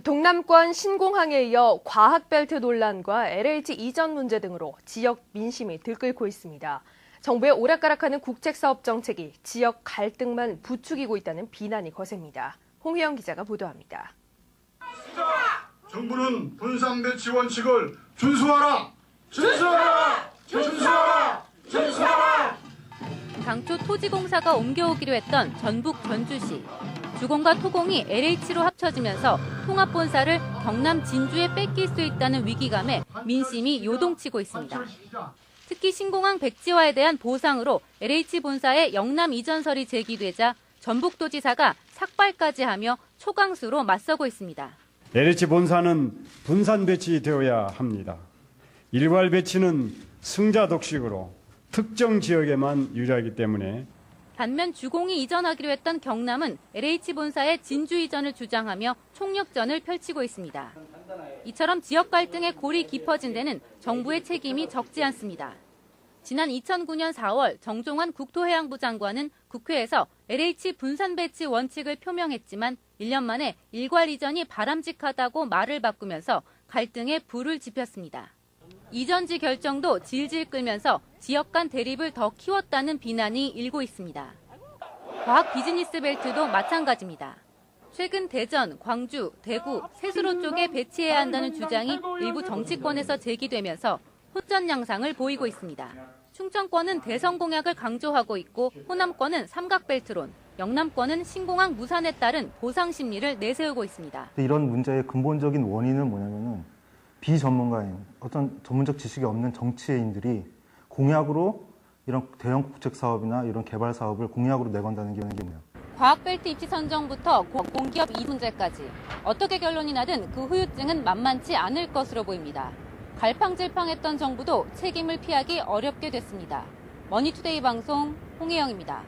동남권 신공항에 이어 과학벨트 논란과 LH 이전 문제 등으로 지역 민심이 들끓고 있습니다. 정부의 오락가락하는 국책사업 정책이 지역 갈등만 부추기고 있다는 비난이 거셉니다. 홍혜영 기자가 보도합니다. 정부는 분산 배치 원칙을 준수하라! 준수하라! 준수하라! 준수하라! 당초 토지공사가 옮겨오기로 했던 전북 전주시. 주공과 토공이 LH로 합쳐지면서 통합본사를 경남 진주에 뺏길 수 있다는 위기감에 민심이 요동치고 있습니다. 특히 신공항 백지화에 대한 보상으로 LH 본사의 영남 이전설이 제기되자 전북도지사가 삭발까지 하며 초강수로 맞서고 있습니다. LH 본사는 분산 배치되어야 합니다. 일괄 배치는 승자 독식으로 특정 지역에만 유리하기 때문에 반면 주공이 이전하기로 했던 경남은 LH 본사의 진주 이전을 주장하며 총력전을 펼치고 있습니다. 이처럼 지역 갈등의 골이 깊어진 데는 정부의 책임이 적지 않습니다. 지난 2009년 4월 정종환 국토해양부 장관은 국회에서 LH 분산 배치 원칙을 표명했지만 1년 만에 일괄 이전이 바람직하다고 말을 바꾸면서 갈등에 불을 지폈습니다. 이전지 결정도 질질 끌면서 지역 간 대립을 더 키웠다는 비난이 일고 있습니다. 과학 비즈니스 벨트도 마찬가지입니다. 최근 대전, 광주, 대구, 세수로 쪽에 배치해야 한다는 주장이 일부 정치권에서 제기되면서 혼전 양상을 보이고 있습니다. 충청권은 대선 공약을 강조하고 있고 호남권은 삼각벨트론, 영남권은 신공항 무산에 따른 보상 심리를 내세우고 있습니다. 이런 문제의 근본적인 원인은 뭐냐면은 비전문가인 어떤 전문적 지식이 없는 정치인들이 공약으로 이런 대형 국책 사업이나 이런 개발 사업을 공약으로 내건다는 게 뭐예요. 과학벨트 입지 선정부터 고- 공기업 이 문제까지 어떻게 결론이 나든 그 후유증은 만만치 않을 것으로 보입니다. 갈팡질팡했던 정부도 책임을 피하기 어렵게 됐습니다. 머니투데이 방송 홍혜영입니다.